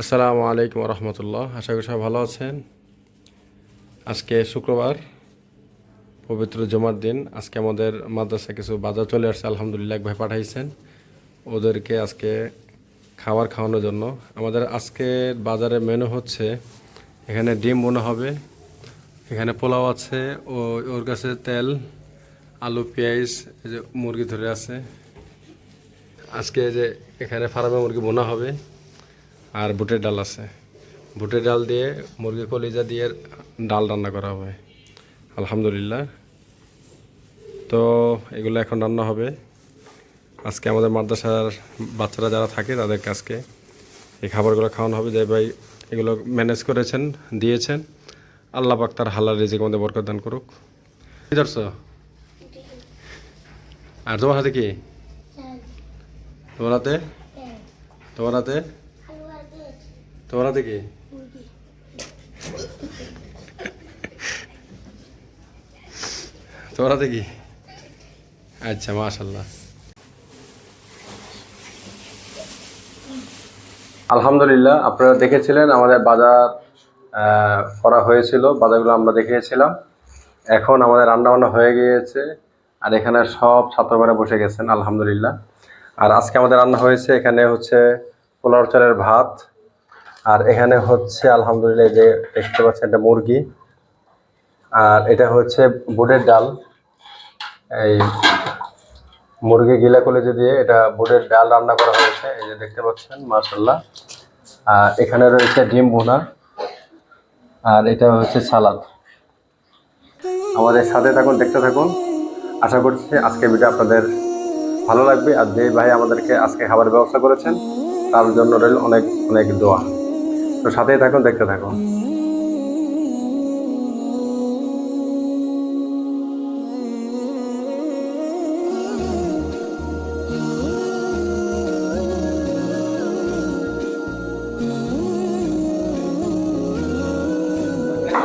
আসসালামু আলাইকুম রহমতুল্লাহ আশা করি সবাই ভালো আছেন। আজকে শুক্রবার, পবিত্র জমার দিন। আজকে আমাদের মাদ্রাসা কিছু বাজার চলে আসছে, আলহামদুলিল্লাহ। ভাই পাঠাইছেন। ওদেরকে আজকে খাবার খাওয়ানোর জন্য। আমাদের আজকের বাজারে মেনু হচ্ছে, এখানে ডিম বোনা হবে। এখানে পোলাও আছে, ও, ওর কাছে তেল, আলু, পেঁয়াজ, এই যে মুরগি ধরে আছে। আজকে যে এখানে ফার্মে মুরগি বোনা হবে। আর বুটের ডাল আছে। বুটের ডাল দিয়ে মুরগি কলিজা দিয়ে ডাল রান্না করা হবে। আলহামদুলিল্লাহ। তো এগুলো এখন রান্না হবে। আজকে আমাদের মাদ্রাসার বাচ্চারা যারা থাকে তাদের আজকে এই খাবারগুলো খাওয়ানো হবে। যে ভাই এগুলো ম্যানেজ করেছেন দিয়েছেন। আল্লাহ পাক তার হালাল রিজিক আমাদের বরকত দান করুক। কি ধরছো? আর তোমার হাতে কি? তোমার হাতে? তোমার হাতে? তোমার কি তোমার কি আচ্ছা মাশাল্লাহ আলহামদুলিল্লাহ, আপনারা দেখেছিলেন আমাদের বাজার করা হয়েছিল, বাজারগুলো আমরা দেখিয়েছিলাম। এখন আমাদের রান্না বান্না হয়ে গিয়েছে, আর এখানে সব ছাত্ররা বসে গেছেন, আলহামদুলিল্লাহ। আর আজকে আমাদের রান্না হয়েছে এখানে হচ্ছে পোলাও চালের ভাত আর এখানে হচ্ছে, আলহামদুলিল্লাহ যে দেখতে পাচ্ছেন একটা মুরগি। আর এটা হচ্ছে বুটের ডাল। এই মুরগি গিলা কলেজে দিয়ে এটা বুটের ডাল রান্না করা হয়েছে, এই যে দেখতে পাচ্ছেন মার্শাল্লাহ আর এখানে রয়েছে ডিম বোনা আর এটা হচ্ছে সালাদ। আমাদের সাথে থাকুন, দেখতে থাকুন। আশা করছি আজকে ভিডিও আপনাদের ভালো লাগবে। আর যে ভাই আমাদেরকে আজকে খাবার ব্যবস্থা করেছেন, তার জন্য রইল অনেক অনেক দোয়া। তো সাথেই থাকুন, দেখতে থাকুন।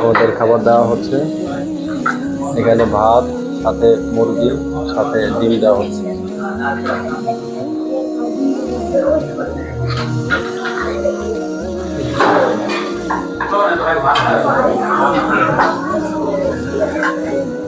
আমাদের খাবার দেওয়া হচ্ছে। এখানে ভাত, সাথে মুরগি, সাথে ডিম দেওয়া হচ্ছে।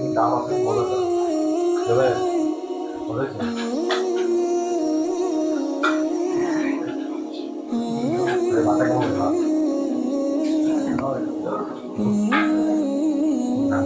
কিন্তু আমাকে বলে দাও। দেবেন বলেছেন মাথা কেমন ভাব না।